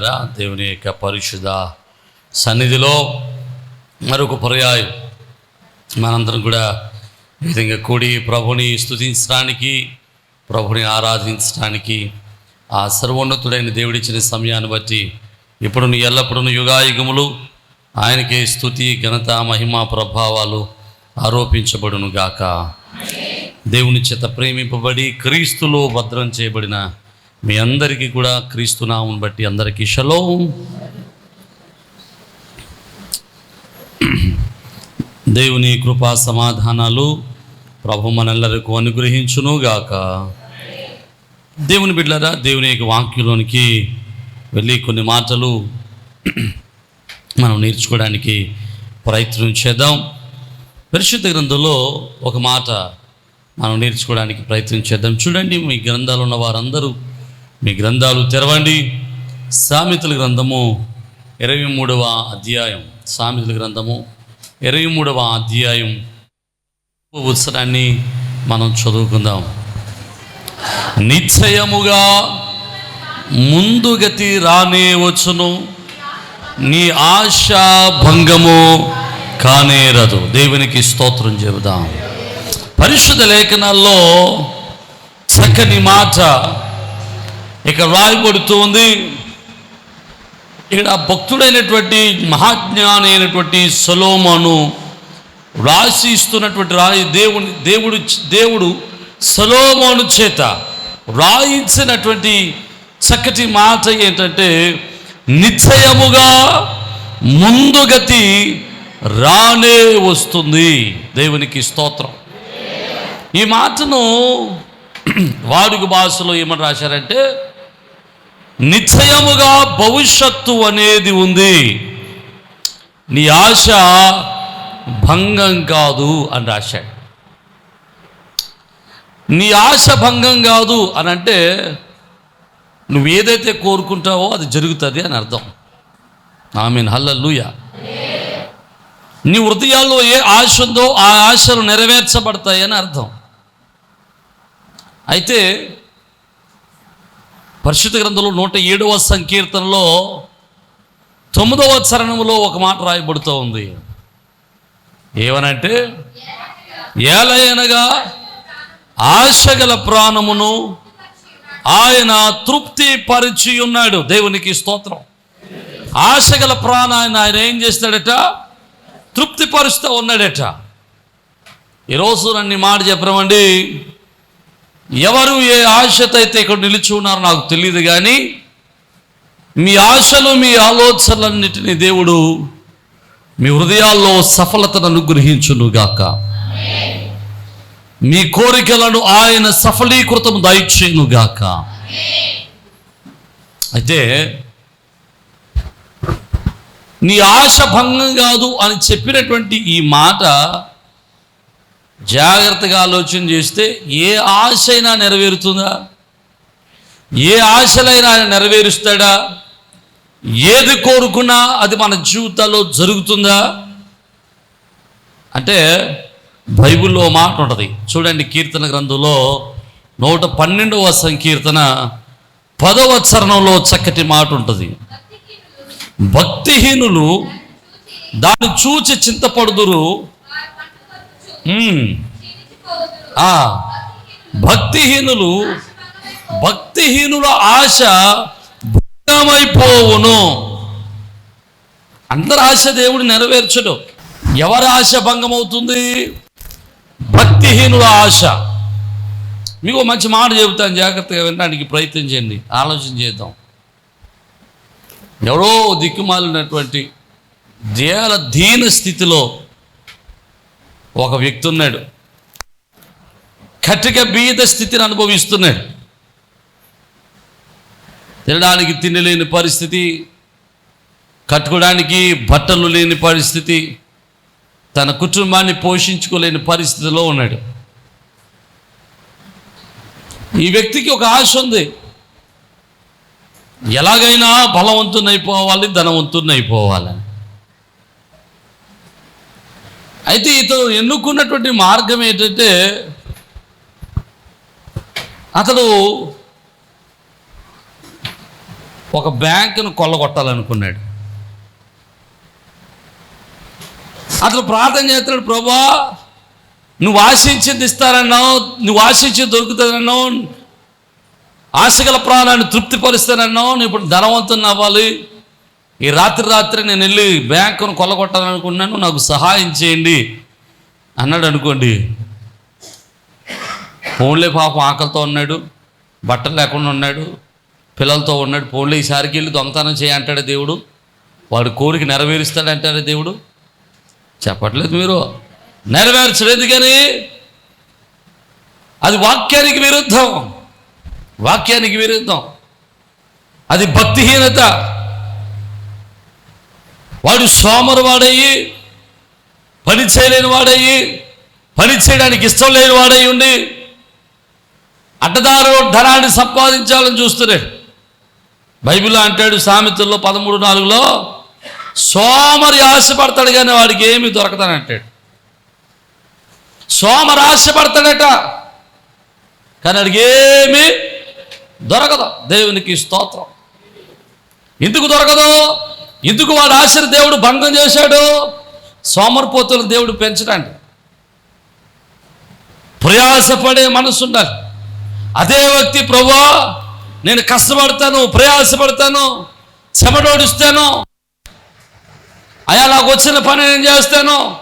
ప్రియులారా దేవుని యొక్క పరిశుద్ధ సన్నిధిలో మరొక పర్యాయం. మనందరం కూడా ఈ విధంగా కూడి ప్రభుని స్థుతించడానికి ప్రభుని ఆరాధించడానికి ఆ సర్వోన్నతుడైన దేవుడిచ్చిన సమయాన్ని బట్టి ఇప్పుడు ఎల్లప్పుడూ యుగాయుగములు ఆయనకే స్థుతి ఘనత మహిమ ప్రభావాలు ఆరోపించబడును గాక దేవుని చేత ప్రేమింపబడి క్రీస్తులో భద్రం చేయబడిన మీ అందరికీ కూడా క్రీస్తు బట్టి అందరికీ షలో. దేవుని కృపా సమాధానాలు ప్రభు మనందరికీ అనుగ్రహించును గాక దేవుని బిడ్డరా దేవుని యొక్క వాక్యంలోనికి వెళ్ళి కొన్ని మాటలు మనం నేర్చుకోవడానికి ప్రయత్నం చేద్దాం. పరిశుద్ధ గ్రంథంలో ఒక మాట మనం నేర్చుకోవడానికి ప్రయత్నం చేద్దాం. చూడండి మీ గ్రంథాలు ఉన్న వారందరూ మీ గ్రంథాలు తెరవండి. సామెతల గ్రంథము ఇరవై మూడవ అధ్యాయం. సామెతల గ్రంథము ఇరవై మూడవ అధ్యాయం. ఉత్సరాన్ని మనం చదువుకుందాం. నిశ్చయముగా ముందుగతి రానే వచ్చును. నీ ఆశ భంగము కానేరదు. దేవునికి స్తోత్రం చెబుదాం. పరిశుద్ధ లేఖనాల్లో చక్కని మాట ఇక రాయబడుతూ ఉంది. ఇక్కడ భక్తుడైనటువంటి మహాజ్ఞాని అయినటువంటి సొలోమోను రాసి ఇస్తున్నటువంటి రాయి దేవుని దేవుడు దేవుడు సలోమాను చేత రాయించినటువంటి చక్కటి మాట ఏంటంటే నిశ్చయముగా ముందుగతి రానే వస్తుంది. దేవునికి స్తోత్రం. ఈ మాటను వాడుక భాషలో ఏమని రాశారంటే నిశ్చయముగా భవిష్యత్తు అనేది ఉంది. నీ ఆశ భంగం కాదు అని రాశాడు. నీ ఆశ భంగం కాదు అని అంటే నువ్వు ఏదైతే కోరుకుంటావో అది జరుగుతుంది అని అర్థం. ఐ మీన్ హల్లూయ నీ హృదయాల్లో ఏ ఆశ ఉందో ఆ ఆశలు నెరవేర్చబడతాయి అని అర్థం. అయితే పరిశుద్ధ గ్రంథంలో నూట ఏడవ సంకీర్తనలో తొమ్మిదవ చరణంలో ఒక మాట రాయబడుతూ ఉంది. ఏమనంటే ఏలయనగా ఆశగల ప్రాణమును ఆయన తృప్తి పరిచి ఉన్నాడు. దేవునికి స్తోత్రం. ఆశగల ప్రాణాన్ని ఆయన ఏం చేస్తాడట? తృప్తిపరుస్తూ ఉన్నాడట. ఈరోజు నన్ను ఈ మాట చెప్పమండి. ఎవరు ఏ ఆశతైతే ఇక్కడ నిలిచి ఉన్నారో నాకు తెలియదు కానీ మీ ఆశలు మీ ఆలోచనలన్నిటినీ దేవుడు మీ హృదయాల్లో సఫలతను అనుగ్రహించునుగాక. మీ కోరికలను ఆయన సఫలీకృతం దయచేయునుగాక. అయితే నీ ఆశ భంగం కాదు అని చెప్పినటువంటి ఈ మాట జాగ్రత్తగా ఆలోచన చేస్తే ఏ ఆశ అయినా నెరవేరుతుందా? ఏ ఆశలైనా నెరవేరుస్తాడా? ఏది కోరుకున్నా అది మన జీవితాల్లో జరుగుతుందా? అంటే బైబిల్లో మాట ఉంటుంది. చూడండి కీర్తన గ్రంథంలో నూట పన్నెండవ సంకీర్తన పదవ చరణంలో చక్కటి మాట ఉంటుంది. భక్తిహీనులు దాన్ని చూచి చింతపడుదురు. భక్తిహీనులు భక్తిహీనుల ఆశ భంగమైపోవును అందరి ఆశ దేవుడు నెరవేర్చడు. ఎవరి ఆశ భంగమవుతుంది? భక్తిహీనుల ఆశ. మీకు మంచి మాట చెబుతాను జాగ్రత్తగా వినడానికి ప్రయత్నం చేయండి ఆలోచన చేద్దాం. ఎవరో దిక్కుమాలినటువంటి దేల దీన స్థితిలో ఒక వ్యక్తి ఉన్నాడు. కటిక బీద స్థితిని అనుభవిస్తున్నాడు. తినడానికి తినలేని పరిస్థితి కట్టుకోవడానికి బట్టలు లేని పరిస్థితి తన కుటుంబాన్ని పోషించుకోలేని పరిస్థితిలో ఉన్నాడు. ఈ వ్యక్తికి ఒక ఆశ ఉంది. ఎలాగైనా బలవంతునైపోవాలి ధనవంతునైపోవాలని అయితే ఇతను ఎన్నుకున్నటువంటి మార్గం ఏంటంటే అతడు ఒక బ్యాంకును కొల్లగొట్టాలనుకున్నాడు. అతను ప్రార్థన చేస్తున్నాడు ప్రభా నువ్వు ఆశించింది ఇస్తానన్నావు నువ్వు ఆశించింది దొరుకుతుందన్నావు ఆశగల ప్రాణాన్ని తృప్తిపరుస్తానన్నావు నువ్వు ఇప్పుడు ధనవంతుని అవ్వాలి. ఈ రాత్రి రాత్రి నేను వెళ్ళి బ్యాంకును కొల్లగొట్టాలనుకున్నాను నాకు సహాయం చేయండి అన్నాడు అనుకోండి. ఫోన్లే పాపం ఆకలితో ఉన్నాడు బట్టలు లేకుండా ఉన్నాడు పిల్లలతో ఉన్నాడు ఫోన్లే ఈసారికి వెళ్ళి దొంగతనం చేయంటాడు దేవుడు. వాడు కోరిక నెరవేరుస్తాడు అంటాడు దేవుడు. చెప్పట్లేదు మీరు. నెరవేర్చడు ఎందుకని? అది వాక్యానికి విరుద్ధం. వాక్యానికి విరుద్ధం. అది భక్తిహీనత. వాడు సోమరు వాడయ్యి పని చేయలేని వాడయ్యి పని చేయడానికి ఇష్టం లేని వాడై ఉండి అడ్డదారు ధనాన్ని సంపాదించాలని చూస్తున్నాడు. బైబిల్ అంటాడు సామెతల్లో పదమూడు నాలుగులో సోమరి ఆశపడతాడు కానీ వాడికి ఏమి దొరకతానంటాడు సోమరు ఆశపడతాడట కానీ వాడికి ఏమి దొరకదు. దేవునికి స్తోత్రం. ఎందుకు దొరకదు? ఎందుకు వాడు ఆశని దేవుడు భంగం చేశాడు? సోమరిపోతులను దేవుడు పెంచడానికి. ప్రయాసపడే మనసు ఉండాలి అదే వ్యక్తి ప్రభా నేను కష్టపడతాను ప్రయాసపడతాను చెమటోడిస్తాను అయా నాకు వచ్చిన పని నేను చేస్తాను.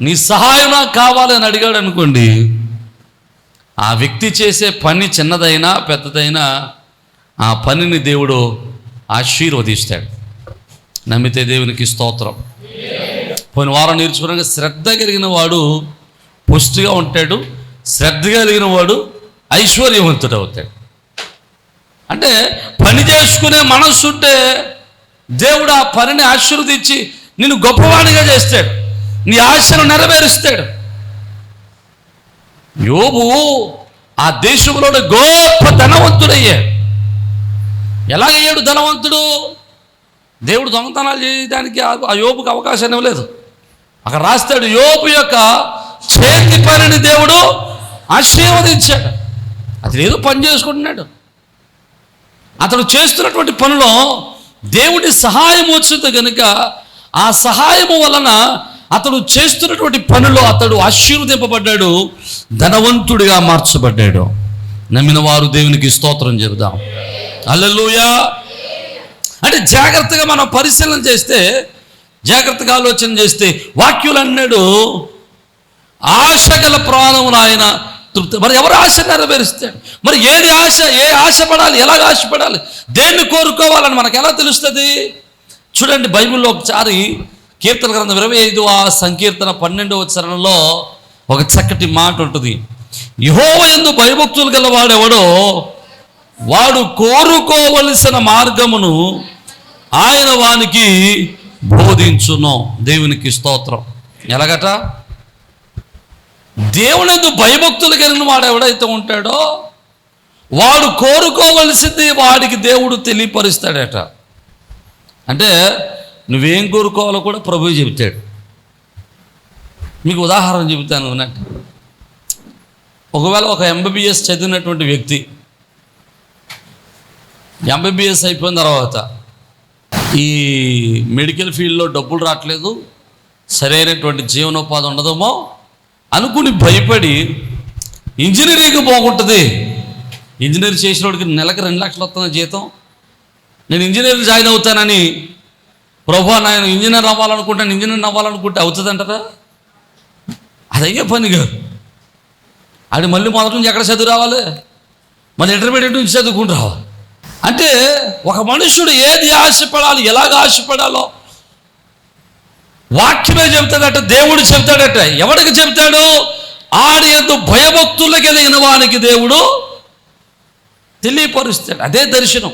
నీ సహాయం నాకు కావాలని అడిగాడు అనుకోండి. ఆ వ్యక్తి చేసే పని చిన్నదైనా పెద్దదైనా ఆ పనిని దేవుడు ఆశీర్వదిస్తాడు. నమ్మితే దేవునికి స్తోత్రం. పోయిన వారం నేర్చుకున్నాక శ్రద్ధ కలిగిన వాడు పుష్టిగా ఉంటాడు శ్రద్ధ కలిగిన వాడు ఐశ్వర్యవంతుడు అవుతాడు. అంటే పని చేసుకునే మనస్సు ఉంటే దేవుడు ఆ పనిని ఆశీర్వదించి నిన్ను గొప్పవాడిగా చేస్తాడు నీ ఆశను నెరవేరుస్తాడు. యోబు ఆ దేశంలో గొప్ప ధనవంతుడయ్యాడు. ఎలాగయ్యాడు ధనవంతుడు? దేవుడు దొంగతనాలు చేయడానికి ఆ- యోపుకి అవకాశం ఇవ్వలేదు అక్కడ రాస్తాడు యోపు యొక్క చేతి పనిని దేవుడు ఆశీర్వదించాడు. అతను ఏదో పని చేసుకుంటున్నాడు. అతడు చేస్తున్నటువంటి పనిలో దేవుడి సహాయం వచ్చింది కనుక ఆ సహాయము వలన అతడు చేస్తున్నటువంటి పనిలో అతడు ఆశీర్వదింపబడ్డాడు ధనవంతుడిగా మార్చబడ్డాడు. నమ్మిన వారు దేవునికి స్తోత్రం చెబుదాం. అల్లెలుయా అంటే జాగ్రత్తగా మనం పరిశీలన చేస్తే జాగ్రత్తగా ఆలోచన చేస్తే వాక్యులు అన్నాడు ఆశ గల ప్రాణమును ఆయన తృప్తి మరి ఎవరు ఆశ నెరవేరుస్తాడు? మరి ఏది ఆశ ఏ ఆశ పడాలి ఎలాగ ఆశపడాలి దేన్ని కోరుకోవాలని మనకు ఎలా తెలుస్తుంది? చూడండి బైబిల్లో ఒకసారి కీర్తన గ్రంథం ఇరవై ఐదు ఆ సంకీర్తన పన్నెండవ చరణంలో ఒక చక్కటి మాట ఉంటుంది. యహోవ ఎందు భయభక్తులు గలవాడెవడో వాడు కోరుకోవలసిన మార్గమును ఆయన వానికి బోధించును. దేవునికి స్తోత్రం. ఎలాగట? దేవునిందు భయభక్తులు కలిగిన వాడు ఎవడైతే ఉంటాడో వాడు కోరుకోవలసింది వాడికి దేవుడు తెలియపరుస్తాడట. అంటే నువ్వేం కోరుకోవాలో కూడా ప్రభువు చెబుతాడు. మీకు ఉదాహరణ చెబుతాను వినండి. ఒకవేళ ఒక ఎంబీబీఎస్ చదివినటువంటి వ్యక్తి ఎంబీబీఎస్ అయిపోయిన తర్వాత ఈ మెడికల్ ఫీల్డ్లో డబ్బులు రావట్లేదు సరైనటువంటి జీవనోపాధి ఉండదేమో అనుకుని భయపడి ఇంజనీరింగ్ బాగుంటుంది. ఇంజనీర్ చేసిన వాడికి నెలకు రెండు లక్షలు వస్తున్న జీతం. నేను ఇంజనీర్ జాయిన్ అవుతానని ప్రభా నేను ఇంజనీర్ అవ్వాలనుకుంటాను ఇంజనీర్ అవ్వాలనుకుంటే అవుతుందంటారా? అదయ్యే పని కాదు. అది మళ్ళీ మొదటి నుంచి ఎక్కడ చదువు రావాలి? మళ్ళీ ఇంటర్మీడియట్ నుంచి చదువుకుని రావాలి. అంటే ఒక మనుషుడు ఏది ఆశపడాలి ఎలాగ ఆశపడాలో? వాక్యమే చెబుతాడట దేవుడు చెబుతాడట. ఎవడికి చెబుతాడు? ఆడి ఎందు భయభక్తులు కలిగిన వానికి దేవుడు తెలియపరుస్తాడు. అదే దర్శనం.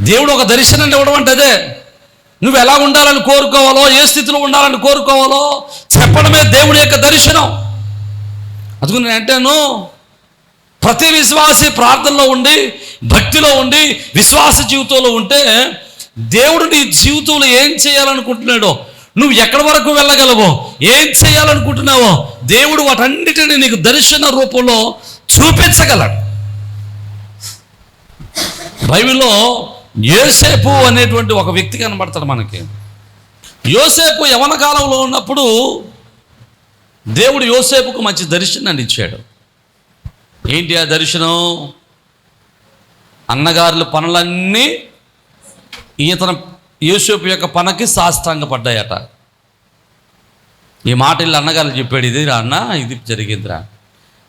దేవుడు ఒక దర్శనం ఇవ్వడం అంటే అదే. నువ్వు ఎలా ఉండాలని కోరుకోవాలో ఏ స్థితిలో ఉండాలని కోరుకోవాలో చెప్పడమే దేవుడి యొక్క దర్శనం. అందుకు నేను అంటాను ప్రతి విశ్వాసి ప్రార్థనలో ఉండి భక్తిలో ఉండి విశ్వాస జీవితంలో ఉంటే దేవుడు నీ జీవితంలో ఏం చేయాలనుకుంటున్నాడో నువ్వు ఎక్కడి వరకు వెళ్ళగలవో ఏం చేయాలనుకుంటున్నావో దేవుడు వాటన్నిటిని నీకు దర్శన రూపంలో చూపించగలడు. బైబిల్లో యోసేపు అనేటువంటి ఒక వ్యక్తి కనబడతాడు మనకి. యోసేపు యవన కాలంలో ఉన్నప్పుడు దేవుడు యోసేపుకు మంచి దర్శనాన్ని ఇచ్చాడు. ఏంటి ఆ దర్శనం? అన్నగారుల పనులన్నీ ఈతన యోసేపు యొక్క పనకి సాష్టాంగపడ్డాయట. ఈ మాట వీళ్ళు అన్నగారు చెప్పాడు ఇది రా అన్న ఇది జరిగిందిరా.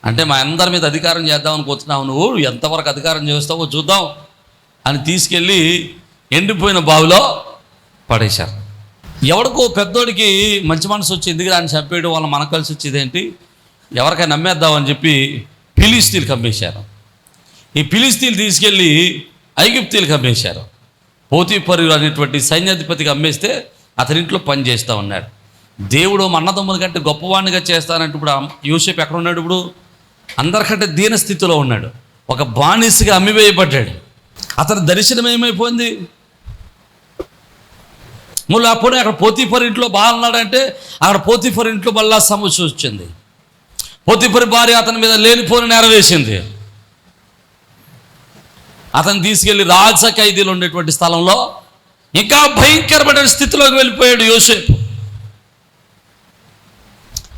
అంటే మా అందరి మీద అధికారం చేద్దాం అనుకుంటున్నావు నువ్వు ఎంతవరకు అధికారం చేస్తావో చూద్దాం అని తీసుకెళ్ళి ఎండిపోయిన బావిలో పడేశారు. ఎవడికో పెద్దోడికి మంచి మనసు వచ్చి ఎందుకు అని చెప్పేయడం వల్ల మనకు కలిసి వచ్చేదేంటి ఎవరికైనా నమ్మేద్దామని చెప్పి ఫిలిస్తీన్కి కమ్మేశారు. ఈ ఫిలిస్తీన్లు తీసుకెళ్ళి ఐగుప్తీలకు అమ్మేశారు పోతీపరు అనేటువంటి సైన్యాధిపతికి అమ్మేస్తే అతనింట్లో పని చేస్తూ ఉన్నాడు. దేవుడు అన్నదమ్ముల కంటే గొప్పవాడినిగా చేస్తానంటే ఇప్పుడు ఆ ఎక్కడ ఉన్నాడు ఇప్పుడు? అందరికంటే దీన స్థితిలో ఉన్నాడు. ఒక బానిసగా అమ్మివేయబడ్డాడు. అతని దర్శనం ఏమైపోయింది? మళ్ళీ అప్పుడు అక్కడ పోతీఫర్ ఇంట్లో బాగున్నాడంటే అక్కడ పోతీఫర్ ఇంట్లో మళ్ళా సమస్య వచ్చింది. పొత్తిపరి భార్య అతని మీద లేనిపోని నెరవేసింది. అతను తీసుకెళ్ళి రాజ ఖైదీలు ఉండేటువంటి స్థలంలో ఇంకా భయంకరమైన స్థితిలోకి వెళ్ళిపోయాడు యోసేపు.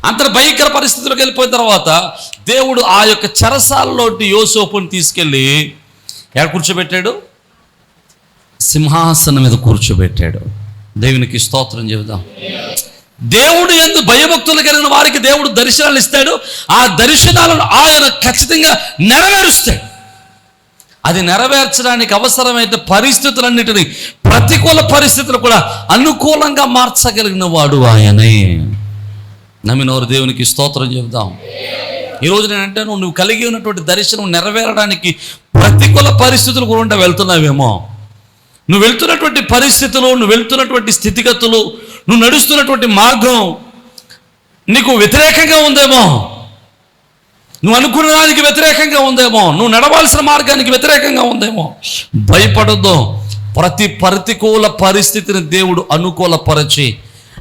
అంత భయంకర పరిస్థితిలోకి వెళ్ళిపోయిన తర్వాత దేవుడు ఆ యొక్క చెరసాలలోటి యోసేపుని తీసుకెళ్ళి ఎక్కడ కూర్చోబెట్టాడు? సింహాసనం మీద కూర్చోబెట్టాడు. దేవునికి స్తోత్రం చెబుదాం. దేవుడు ఎందు భయభక్తులు కలిగిన వారికి దేవుడు దర్శనాలు ఇస్తాడు. ఆ దర్శనాలను ఆయన ఖచ్చితంగా నెరవేరుస్తాడు. అది నెరవేర్చడానికి అవసరమైతే పరిస్థితులన్నిటినీ ప్రతికూల పరిస్థితులు కూడా అనుకూలంగా మార్చగలిగిన వాడు ఆయనే. నమ్మినవారు దేవునికి స్తోత్రం చెబుదాం. ఈరోజు నేను అంటాను నువ్వు కలిగి ఉన్నటువంటి దర్శనం నెరవేరడానికి ప్రతికూల పరిస్థితులు కూడా వెళ్తున్నావేమో. నువ్వు వెళ్తున్నటువంటి పరిస్థితులు నువ్వు వెళ్తున్నటువంటి స్థితిగతులు నువ్వు నడుస్తున్నటువంటి మార్గం నీకు వ్యతిరేకంగా ఉందేమో? నువ్వు అనుకున్న దానికి వ్యతిరేకంగా ఉందేమో? నువ్వు నడవాల్సిన మార్గానికి వ్యతిరేకంగా ఉందేమో? భయపడద్దు. ప్రతి ప్రతికూల పరిస్థితిని దేవుడు అనుకూలపరచి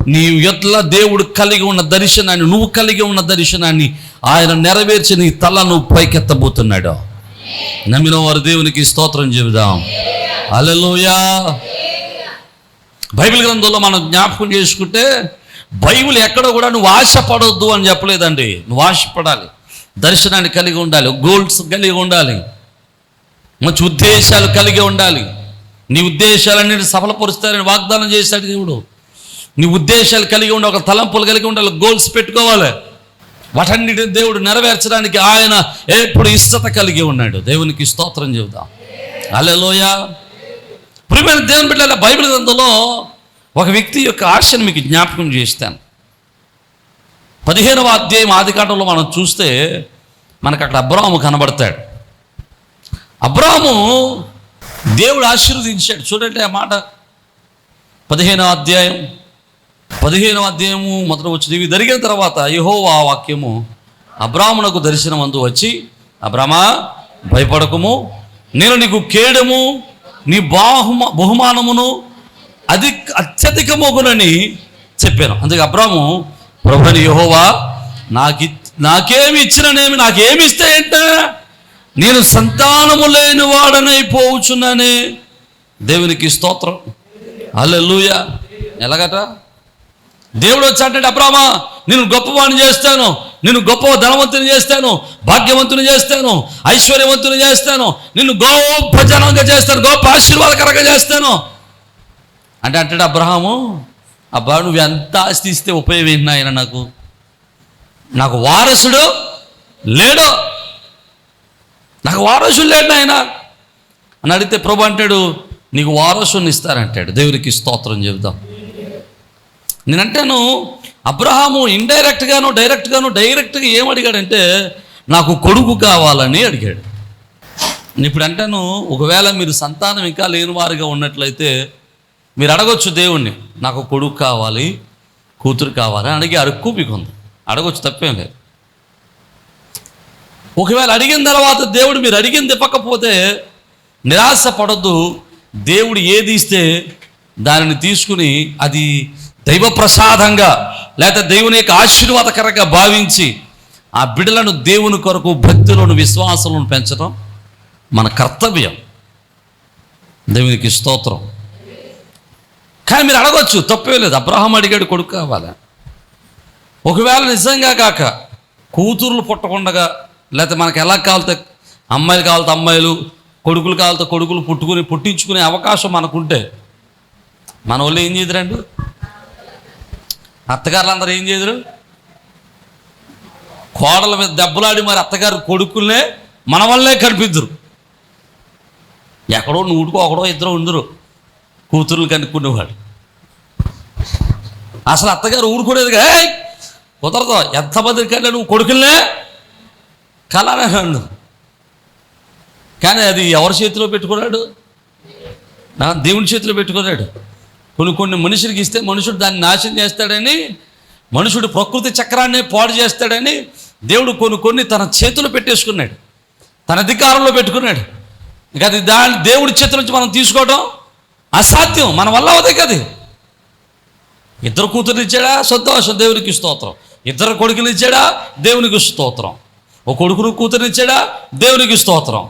నీ ఎట్లా దేవుడు కలిగి ఉన్న దర్శనాన్ని నువ్వు కలిగి ఉన్న దర్శనాన్ని ఆయన నెరవేర్చి నీ తల నువ్వు పైకెత్తబోతున్నాడు. నమ్మిన వారు దేవునికి స్తోత్రం చెబుదాం. అలలోయా బైబిల్ గ్రంథంలో మనం జ్ఞాపకం చేసుకుంటే బైబిల్ ఎక్కడ కూడా నువ్వు ఆశపడొద్దు అని చెప్పలేదండి. నువ్వు ఆశపడాలి. దర్శనాన్ని కలిగి ఉండాలి. గోల్స్ కలిగి ఉండాలి. మంచి ఉద్దేశాలు కలిగి ఉండాలి. నీ ఉద్దేశాలన్నిటి సఫలపరుస్తారని వాగ్దానం చేశాడు దేవుడు. నీ ఉద్దేశాలు కలిగి ఉండి ఒక తలంపులు కలిగి ఉండాలి. గోల్స్ పెట్టుకోవాలి. వాటన్నిటిని దేవుడు నెరవేర్చడానికి ఆయన ఎప్పుడు ఇష్టత కలిగి ఉన్నాడు. దేవునికి స్తోత్రం చెబుదాం. అలెలోయా ప్రియమైన దేవుని బిడ్డల బైబిల్ గ్రంథంలో ఒక వ్యక్తి యొక్క ఆశను మీకు జ్ఞాపకం చేస్తాను. పదిహేనవ అధ్యాయం ఆదికాండంలో మనం చూస్తే మనకు అక్కడ అబ్రాహము కనబడతాడు. అబ్రాహము దేవుడు ఆశీర్వదించాడు. చూడండి ఆ మాట. పదిహేనవ అధ్యాయం పదిహేనవ అధ్యాయము మొదట వచ్చింది ఇవి జరిగిన తర్వాత యెహోవా వాక్యము అబ్రాహ్మణకు దర్శనం అందు వచ్చి అబ్రామా భయపడకము నేను నీకు కేడము నీ బాహుమ బహుమానమును అది అత్యధికమగునని చెప్పాను. అందుకే అబ్రాము ప్రభుని యహోవా నాకు నాకేమి ఇచ్చిననేమి నాకేమి ఇస్తే ఏంట? నేను సంతానము లేని వాడనైపోవచ్చున్నానే దేవునికి స్తోత్రం. అల్లెలుయ ఎలాగట? దేవుడు వచ్చి అంటే అబ్రామా నేను గొప్పవాణి చేస్తాను. నేను గొప్ప ధనవంతుని చేస్తాను భాగ్యవంతుని చేస్తాను ఐశ్వర్యవంతుని చేస్తాను నిన్ను గొప్ప జనంగా చేస్తాను గొప్ప ఆశీర్వాదకరంగా చేస్తాను. అంటే అంటాడు అబ్రహాము అబ్బా నువ్వు ఎంత ఆస్తి ఇస్తే ఉపయోగం ఏంటి నాయన నాకు? నాకు వారసుడు లేడు. నాకు వారసుడు లేడు నాయన. అని అడిగితే ప్రభు అంటాడు నీకు వారసుని ఇస్తారంటాడు. దేవునికి స్తోత్రం చెబుదాం. నేనంటాను అబ్రహాము ఇండైరెక్ట్గాను డైరెక్ట్గాను డైరెక్ట్గా ఏం అడిగాడంటే నాకు కొడుకు కావాలని అడిగాడు. నేను ఇప్పుడు అంటాను ఒకవేళ మీరు సంతానం ఇంకా లేని వారిగా ఉన్నట్లయితే మీరు అడగొచ్చు దేవుణ్ణి నాకు కొడుకు కావాలి కూతురు కావాలి అని అడిగి అరుక్కు మీకు ఉంది అడగొచ్చు తప్పేం లేదు. ఒకవేళ అడిగిన తర్వాత దేవుడు మీరు అడిగింది ఇవ్వకపోతే నిరాశ పడద్దు దేవుడు ఏది ఇస్తే దానిని తీసుకుని అది దైవ ప్రసాదంగా లేకపోతే దేవుని యొక్క ఆశీర్వాదకరంగా భావించి ఆ బిడ్డలను దేవుని కొరకు భక్తులను విశ్వాసాలను పెంచడం మన కర్తవ్యం. దేవునికి స్తోత్రం. కానీ మీరు అడగొచ్చు తప్పే లేదు. అబ్రహం అడిగాడు కొడుకు కావాలా? ఒకవేళ నిజంగా కాక కూతుర్లు పుట్టకుండగా లేకపోతే మనకు ఎలా కావాలితే అమ్మాయిలు కావాలితే అమ్మాయిలు కొడుకులు కావాలితే కొడుకులు పుట్టుకుని పుట్టించుకునే అవకాశం మనకుంటే మన వాళ్ళు ఏం చేద్దరండి? అత్తగారులు ఏం చేదురు కోడల మీద దెబ్బలాడి మరి అత్తగారు కొడుకులనే మన వల్లే కనిపించరు. ఎక్కడో నూడుకో ఒకడో ఇద్దరు ఉండరు కూతుర్లు కనుక్కునేవాడు అసలు అత్తగారు ఊరుకునేదిగా కుదరదు ఎంతమంది కన్నా నువ్వు కొడుకులనే? కలనే కానీ అది ఎవరి చేతిలో పెట్టుకున్నాడు? నా దేవుని చేతిలో పెట్టుకున్నాడు. కొన్ని కొన్ని మనుషులకి ఇస్తే మనుషుడు దాన్ని నాశనం చేస్తాడని మనుషుడు ప్రకృతి చక్రాన్ని పాడు చేస్తాడని దేవుడు కొన్ని కొన్ని తన చేతులు పెట్టేసుకున్నాడు. తన అధికారంలో పెట్టుకున్నాడు. ఇక అది దాని దేవుడి చేతి నుంచి మనం తీసుకోవడం అసాధ్యం. మన వల్ల అవుతాయి కదా ఇద్దరు కూతురు ఇచ్చాడా? సంతోషం. దేవునికి స్తోత్రం. ఇద్దరు కొడుకులు ఇచ్చాడా? దేవునికి స్తోత్రం. ఒక కొడుకును కూతురు ఇచ్చాడా? దేవునికి స్తోత్రం.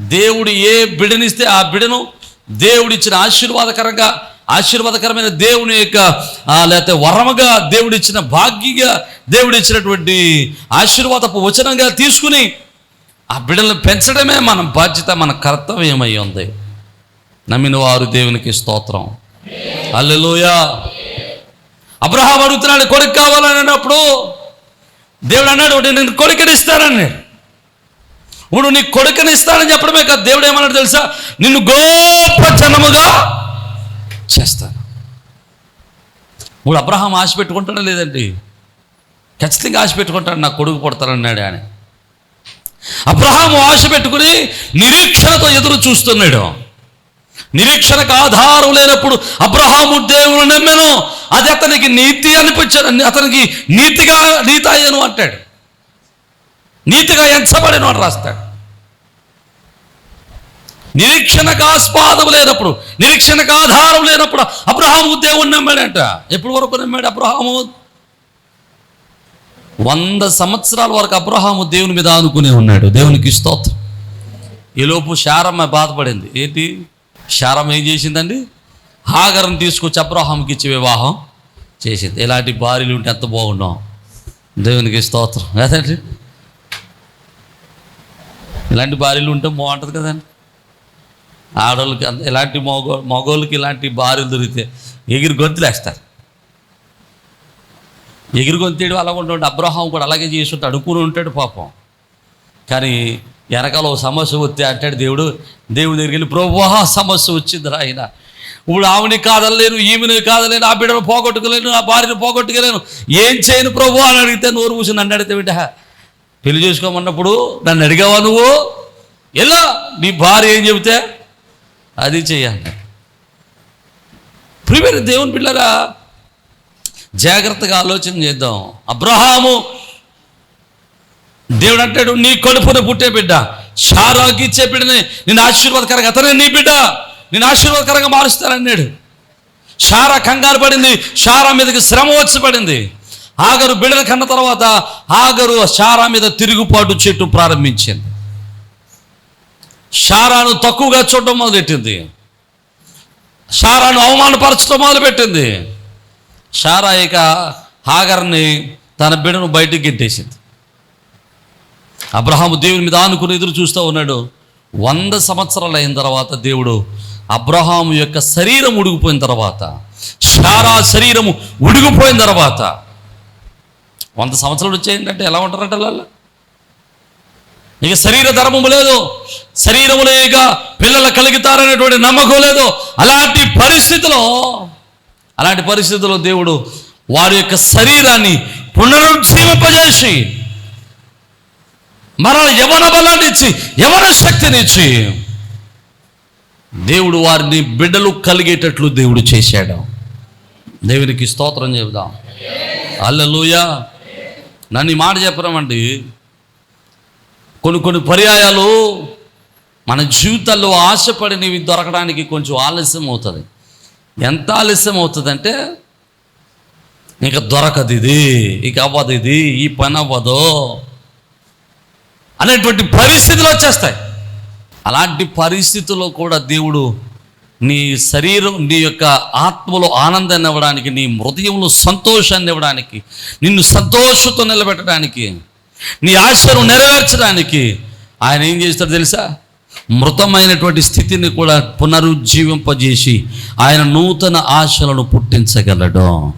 దేవుడు ఏ బిడనిస్తే ఆ బిడను దేవుడిచ్చిన ఆశీర్వాదకరంగా ఆశీర్వాదకరమైన దేవుని యొక్క లేకపోతే వరముగా దేవుడిచ్చిన భాగ్యగా దేవుడిచ్చినటువంటి ఆశీర్వాదపు వచనంగా తీసుకుని ఆ బిడ్డలను పెంచడమే మన బాధ్యత మన కర్తవ్యమై ఉంది. నమ్మిన వారు దేవునికి స్తోత్రం. అల్లెలోయా అబ్రహాం అడుగుతున్నాడు కొడుకు కావాలని అన్నప్పుడు దేవుడు అన్నాడు "నేను నేను కొడుకుని ఇస్తానన్నాడు ఇప్పుడు నీ కొడుకుని ఇస్తానని చెప్పడమే కాదు దేవుడు ఏమన్నాడు తెలుసా? నిన్ను గొప్ప జనముగా చేస్తాను. ఇప్పుడు అబ్రహాం ఆశ పెట్టుకుంటాడా లేదండి? ఖచ్చితంగా ఆశ పెట్టుకుంటాడు నా కొడుకు పుడతానన్నాడు ఆయన. అబ్రహాము ఆశ పెట్టుకుని నిరీక్షణతో ఎదురు చూస్తున్నాడు. నిరీక్షణకు ఆధారం లేనప్పుడు అబ్రహాము దేవుని నమ్మెను. అది అతనికి నీతి అనిపించాడు అతనికి నీతిగా నీతాయను అంటాడు. నీతిగా ఎంచబడిన వాడు రాస్తాడు. నిరీక్షణకు ఆస్పాదం లేనప్పుడు నిరీక్షణకు ఆధారం లేనప్పుడు అబ్రహాము దేవుణ్ణి నమ్మాడంట. ఎప్పటి వరకు నమ్మాడు అబ్రహాము? వంద సంవత్సరాల వరకు అబ్రహాము దేవుని మీద ఆనుకునే ఉన్నాడు. దేవునికి స్తోత్రం. ఈలోపు శారమ్మ బాధపడింది. ఏంటి? శారమ్మ ఏం చేసిందండి? హాగరం తీసుకొచ్చి అబ్రహాంకి ఇచ్చి వివాహం చేసింది. ఇలాంటి భార్యలు ఉంటే ఎంత బాగున్నాం. దేవునికి స్తోత్రం. కదండి ఇలాంటి భార్యలు ఉంటే బాగుంటుంది కదండి. ఆడవాళ్ళకి అంత ఇలాంటి మగో మగోళ్ళకి ఇలాంటి భార్యలు దొరికితే ఎగిరి గొంతులేస్తారు. ఎగిరి గొంతేడు అలా ఉంటాడు అబ్రహాం కూడా అలాగే చేసి అడుక్కుని ఉంటాడు పాపం. కానీ వెనకాల ఓ సమస్య వస్తే అంటాడు దేవుడు దేవుడి దగ్గరికి వెళ్ళి ప్రభా సమస్య వచ్చిందిరా ఆయన. ఇప్పుడు ఆమెని కాదలేను ఈమెని కాదలేను ఆ బిడ్డను పోగొట్టుకోలేను ఆ భార్యను పోగొట్టుకోలేను. ఏం చేయను ప్రభు అని అడిగితే నోరు మూసి నన్ను అడిగితే బిడ్డ పెళ్ళి చేసుకోమన్నప్పుడు నన్ను అడిగావా నువ్వు? ఎలా? నీ భార్య ఏం చెబితే అది చేయాలి. ప్రిపేర్ దేవుని పిల్లరా జాగ్రత్తగా ఆలోచన చేద్దాం. అబ్రహాము దేవుడు అంటాడు నీ కడుపున పుట్టే బిడ్డ షారాకి ఇచ్చే బిడ్డని నేను ఆశీర్వాదకరంగా అతనే నీ బిడ్డ నేను ఆశీర్వాదకరంగా మారుస్తానన్నాడు. షారా కంగారు పడింది షారా మీదకి శ్రమ వచ్చి పడింది ఆగరు బిడ్డలు కన్న తర్వాత ఆగరు షారా మీద తిరుగుబాటు చెట్టు ప్రారంభించింది. షారాను తక్కువగా చూడడం మొదలెట్టింది? షారాను అవమానపరచడం మొదలుపెట్టింది. షారా ఇక హాగర్ని తన బిడ్డను బయటికి గెట్టేసింది. అబ్రహాము దేవుని మీద ఆనుకుని ఎదురు చూస్తూ ఉన్నాడు. వంద సంవత్సరాలు అయిన తర్వాత దేవుడు అబ్రహాము యొక్క శరీరం ఉడిగిపోయిన తర్వాత షారా శరీరము ఉడిగిపోయిన తర్వాత వంద సంవత్సరాలు వచ్చాయంటే ఎలా ఉంటారంట వాళ్ళు ఇక శరీర ధర్మము లేదు. శరీరములో ఇక పిల్లలు కలుగుతారనేటువంటి నమ్మకం లేదు. అలాంటి పరిస్థితిలో అలాంటి పరిస్థితుల్లో దేవుడు వారి యొక్క శరీరాన్ని పునరుజ్జీవింపజేసి మరల యవన బలాన్ని ఇచ్చి యవన శక్తిని ఇచ్చి దేవుడు వారిని బిడ్డలు కలిగేటట్లు దేవుడు చేశాడు. దేవునికి స్తోత్రం చెబుదాం. అల్లెలుయా నన్ను మాట చెప్పరామండి. కొన్ని కొన్ని పర్యాయాలు మన జీవితాల్లో ఆశపడినవి దొరకడానికి కొంచెం ఆలస్యం అవుతుంది. ఎంత ఆలస్యం అవుతుందంటే ఇక దొరకదు ఇది ఇక అవ్వదు ఇది ఈ పని అవ్వదు అనేటువంటి పరిస్థితులు వచ్చేస్తాయి. అలాంటి పరిస్థితుల్లో కూడా దేవుడు నీ శరీరం నీ యొక్క ఆత్మలో ఆనందాన్ని ఇవ్వడానికి నీ హృదయంలో సంతోషాన్ని ఇవ్వడానికి నిన్ను సంతోషంతో నిలబెట్టడానికి నీ ఆశను నెరవేర్చడానికి ఆయన ఏం చేస్తాడు తెలుసా? మృతమైనటువంటి స్థితిని కూడా పునరుజ్జీవింపజేసి ఆయన నూతన ఆశలను పుట్టించగలడు.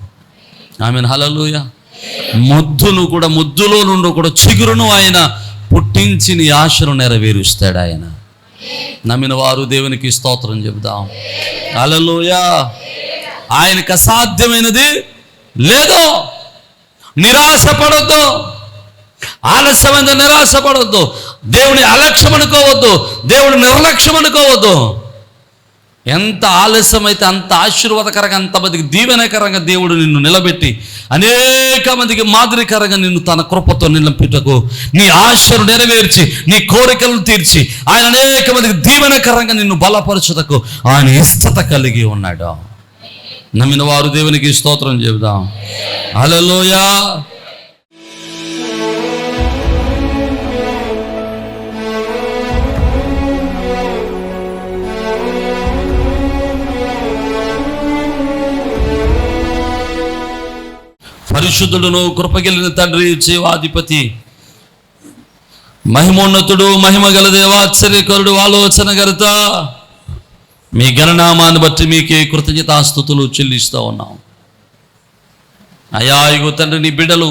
ఆమె హలలుయ ముద్దును కూడా ముద్దులో నుండి కూడా చిగురును ఆయన పుట్టించి నీ ఆశను నెరవేరుస్తాడు ఆయన. నమ్మిన వారు దేవునికి స్తోత్రం చెబుదాం. అలలోయ ఆయనకు అసాధ్యమైనది లేదో. నిరాశపడద్దు. ఆలస్యమైన నిరాశపడవద్దు. దేవుని అలక్ష్యం అనుకోవద్దు. దేవుని నిర్లక్ష్యం అనుకోవద్దు. ఎంత ఆలస్యమైతే అంత ఆశీర్వాదకరంగా అంతమందికి దీవెనకరంగా దేవుడు నిన్ను నిలబెట్టి అనేక మందికి మాదిరికరంగా నిన్ను తన కృపతో నిలబెట్టకు నీ ఆశను నెరవేర్చి నీ కోరికలను తీర్చి ఆయన అనేక మందికి దీవెనకరంగా నిన్ను బలపరచుటకు ఆయన ఇష్టత కలిగి ఉన్నాడు. నమ్మిన వారు దేవునికి స్తోత్రం చెబుదాం. హల్లెలూయా. పరిశుద్ధుడును కృపగలిగిన తండ్రి జీవాధిపతి. మహిమోన్నతుడు మహిమ గల దేవాశ్చర్యకరుడు ఆలోచన గరత మీ గణనామాన్ని బట్టి మీకే కృతజ్ఞతాస్థుతులు చెల్లిస్తూ ఉన్నాం. అయా ఇగో తండ్రి నీ బిడ్డలు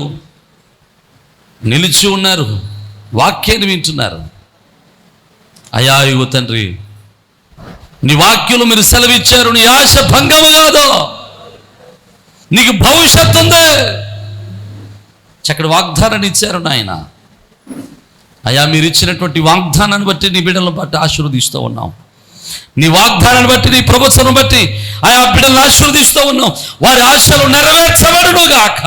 నిలిచి ఉన్నారు వాక్యాన్ని వింటున్నారు. అయా ఇగో తండ్రి నీ వాక్యులు మీరు సెలవిచ్చారు నీ ఆశ భంగము కాదు. నీకు భవిష్యత్తు ఉంది. చక్కటి వాగ్దానాన్ని ఇచ్చారు నాయన. అయా మీరు ఇచ్చినటువంటి వాగ్దానాన్ని బట్టి నీ బిడ్డలను బట్టి ఆశీర్వదిస్తూ ఉన్నాం. నీ వాగ్దానాన్ని బట్టి నీ ప్రవచనం బట్టి ఆయా బిడ్డలను ఆశీర్వదిస్తూ ఉన్నాం. వారి ఆశలు నెరవేర్చబడుగాక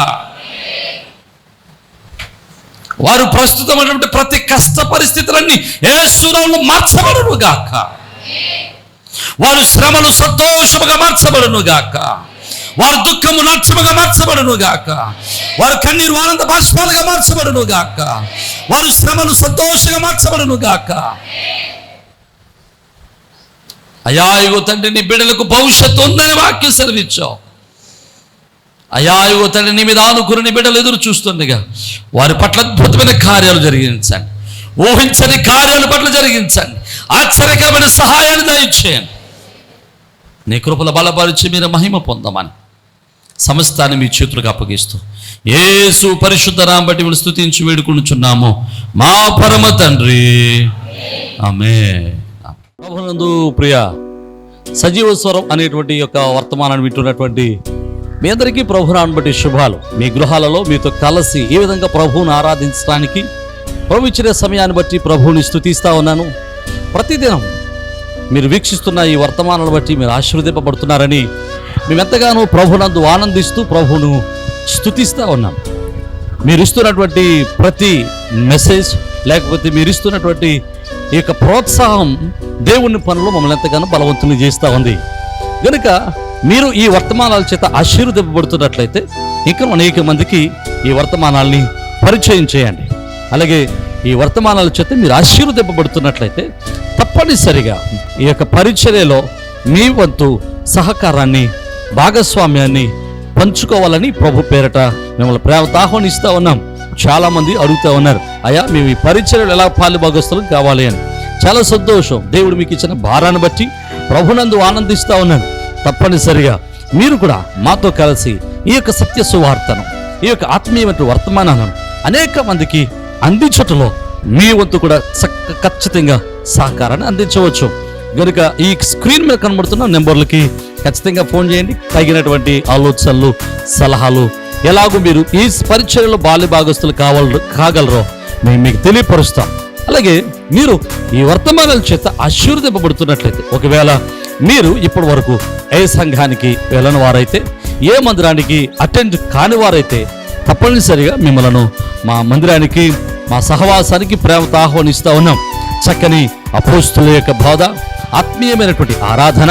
వారు ప్రస్తుతమైనటువంటి ప్రతి కష్ట పరిస్థితులన్నీ ఏ సూరంలో మార్చబడును గాక వారు శ్రమలు సంతోషముగా మార్చబడును గాక వారి దుఃఖము నచ్చముగా మార్చబడును గాక. వారి కన్నీరు ఆనంద బాష్పాలుగా మార్చబడును గాక. వారి శ్రమలు సంతోషంగా మార్చబడును గాక. అయా ఇగో తండ్రి నీ బిడ్డలకు భవిష్యత్తు ఉందని వాక్యం సెలవిచ్చావు. అయా ఇగో తండ్రి నీ మీద ఆనుకుని బిడ్డలు ఎదురు చూస్తుండగా వారి పట్ల అద్భుతమైన కార్యాలు జరిగించండి. ఊహించని కార్యాల పట్ల జరిగించండి. ఆశ్చర్యకరమైన సహాయాన్ని దయచేయండి. నీ కృపల బలపరిచి మీరు మహిమ పొందమని. సమస్తాన్ని మీ చేతులకు అప్పగిస్తూ. ఏసు పరిశుద్ధ నామ బట్టి మిమ్మల్ని స్థుతించి వేడుకుంటున్నాము మా పరమ తండ్రి. ఆమె ప్రభునందు ప్రియ సజీవ స్వరం అనేటువంటి యొక్క వర్తమానాన్ని వింటున్నటువంటి మీ అందరికీ ప్రభునాన్ని బట్టి శుభాలు. మీ గృహాలలో మీతో కలిసి ఏ విధంగా ప్రభువును ఆరాధించడానికి ప్రభు ఇచ్చిన సమయాన్ని బట్టి ప్రభువుని స్థుతిస్తా ఉన్నాను. ప్రతిదినం మీరు వీక్షిస్తున్న ఈ వర్తమానాలను బట్టి మీరు ఆశీర్వదింపబడుతున్నారని మేమెంతగానో ప్రభునందు ఆనందిస్తూ ప్రభును స్తుతిస్తూ ఉన్నాం. మీరు ఇస్తున్నటువంటి ప్రతి మెసేజ్ లేకపోతే మీరు ఇస్తున్నటువంటి ఈ యొక్క ప్రోత్సాహం దేవుని పనులు మమ్మల్ని ఎంతగానో బలవంతుని చేస్తూ ఉంది. కనుక మీరు ఈ వర్తమానాల చేత ఆశీర్వదింపబడుతున్నట్లయితే ఇంకా అనేక మందికి ఈ వర్తమానాల్ని పరిచయం చేయండి. అలాగే ఈ వర్తమానాల చేత మీరు ఆశీర్వదింపబడుతున్నట్లయితే తప్పనిసరిగా ఈ యొక్క పరిచర్యలో మీ వంతు సహకారాన్ని భాగస్వామ్యాన్ని పంచుకోవాలని ప్రభు పేరట మిమ్మల్ని ప్రేమతో ఆహ్వానిస్తూ ఉన్నాం. చాలా మంది అడుగుతూ ఉన్నారు అయ్యా మేము ఈ పరిచయలు ఎలా పాలు భాగస్థలం కావాలి అని? చాలా సంతోషం. దేవుడు మీకు ఇచ్చిన భారాన్ని బట్టి ప్రభునందు ఆనందిస్తూ ఉన్నాను తప్పనిసరిగా మీరు కూడా మాతో కలిసి ఈ యొక్క సత్య సువార్తను ఈ యొక్క ఆత్మీయమైన వర్తమానాలను అనేక మందికి అందించటంలో మీ వంతు కూడా చక్క ఖచ్చితంగా సహకారాన్ని అందించవచ్చు. కనుక ఈ స్క్రీన్ మీద కనబడుతున్న నెంబర్లకి ఖచ్చితంగా ఫోన్ చేయండి. తగినటువంటి ఆలోచనలు సలహాలు ఎలాగో మీరు ఈ పరిచయలో బాల్య భాగస్తులు కావాల కాగలరో మేము మీకు తెలియపరుస్తాం. అలాగే మీరు ఈ వర్తమానాల చేత ఆశీర్వదింపబడుతున్నట్లయితే ఒకవేళ మీరు ఇప్పటి వరకు ఏ సంఘానికి వెళ్ళని వారైతే ఏ మందిరానికి అటెండ్ కాని వారైతే తప్పనిసరిగా మిమ్మలను మా మందిరానికి మా సహవాసానికి ప్రేమతో ఆహ్వానిస్తూ ఉన్నాం. చక్కని అపోస్తుల యొక్క బోధ ఆత్మీయమైనటువంటి ఆరాధన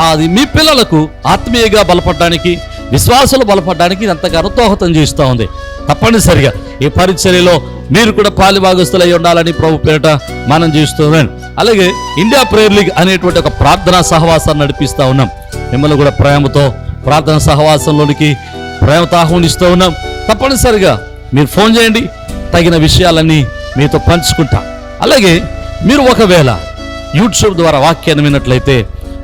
అది మీ పిల్లలకు ఆత్మీయంగా బలపడడానికి విశ్వాసాలు బలపడడానికి ఇది ఎంతగానో దోహదం చేస్తూ ఉంది. తప్పనిసరిగా ఈ పరిచర్యలో మీరు కూడా పాలిభాగస్తులై ఉండాలని ప్రభు పేరిట మనం చేస్తున్నాం అలాగే ఇండియా ప్రేయర్ లీగ్ అనేటువంటి ఒక ప్రార్థనా సహవాసాన్ని నడిపిస్తూ ఉన్నాం. మిమ్మల్ని కూడా ప్రేమతో ప్రార్థన సహవాసంలోనికి ప్రేమతో ఆహ్వానిస్తూ ఉన్నాం. తప్పనిసరిగా మీరు ఫోన్ చేయండి తగిన విషయాలన్నీ మీతో పంచుకుంటా. అలాగే మీరు ఒకవేళ యూట్యూబ్ ద్వారా వాక్యాన్ని విన్నట్లయితే